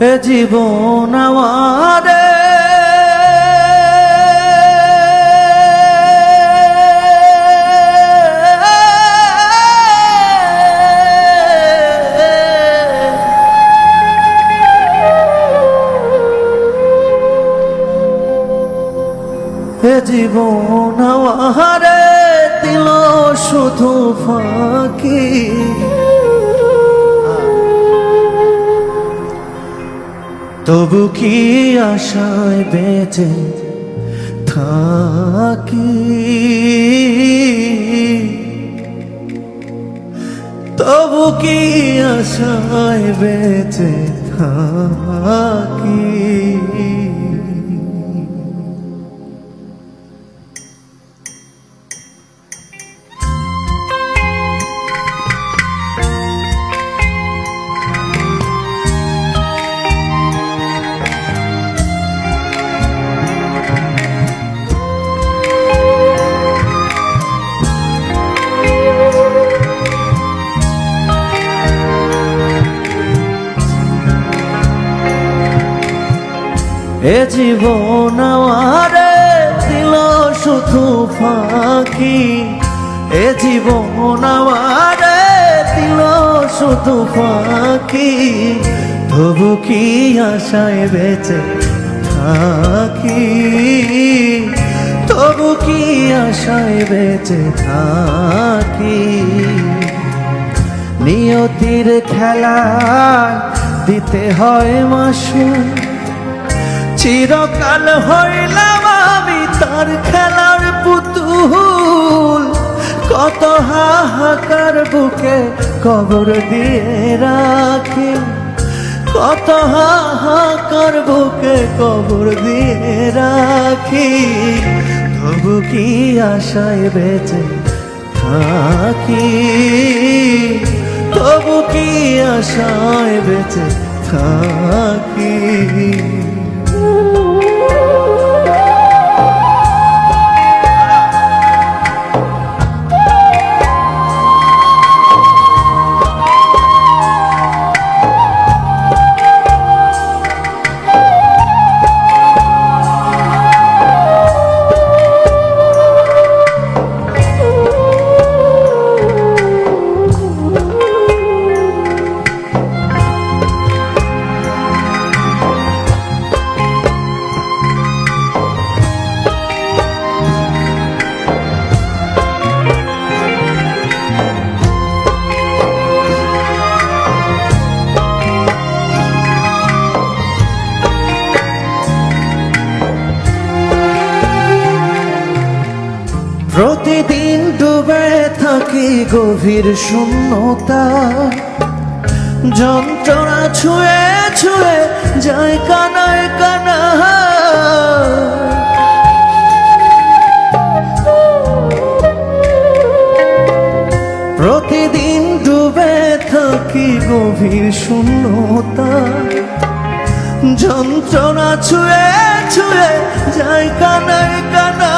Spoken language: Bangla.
এ জীবন আমারে এ জীবন আমারে দিল শুধু ফাঁকি। তবু কি আশায় বেঁচে থাকি? তবু কি আশায় বেঁচে থাকি? এ জীবন আমারে দিল শুধু ফাঁকি। এ জীবন আমারে দিল শুধু ফাঁকি। তবু কি আশায় বেঁচে থাকি? তবু কি আশায় বেঁচে থাকি? নিয়তির খেলা দিতে হয় মাসু চিরকাল হইলাম আমি তার খেলার পুতুল। কত হাহাকার বুকে কবর দিয়ে রাখি। কত হাহাকার বুকে কবর দিয়ে রাখি। তবু কি আশায় বেঁচে থাকি? তবু কি আশায় বেঁচে থাকি? প্রতিদিন ডুবে থাকি গভীর শূন্যতা। যন্ত্রণা ছুঁয়ে ছুঁয়ে যায় কানায় কানা প্রতিদিন ডুবে থাকি গভীর শূন্যতা। যন্ত্রণা ছুঁয়ে ছুঁয়ে যায় কানায় কানা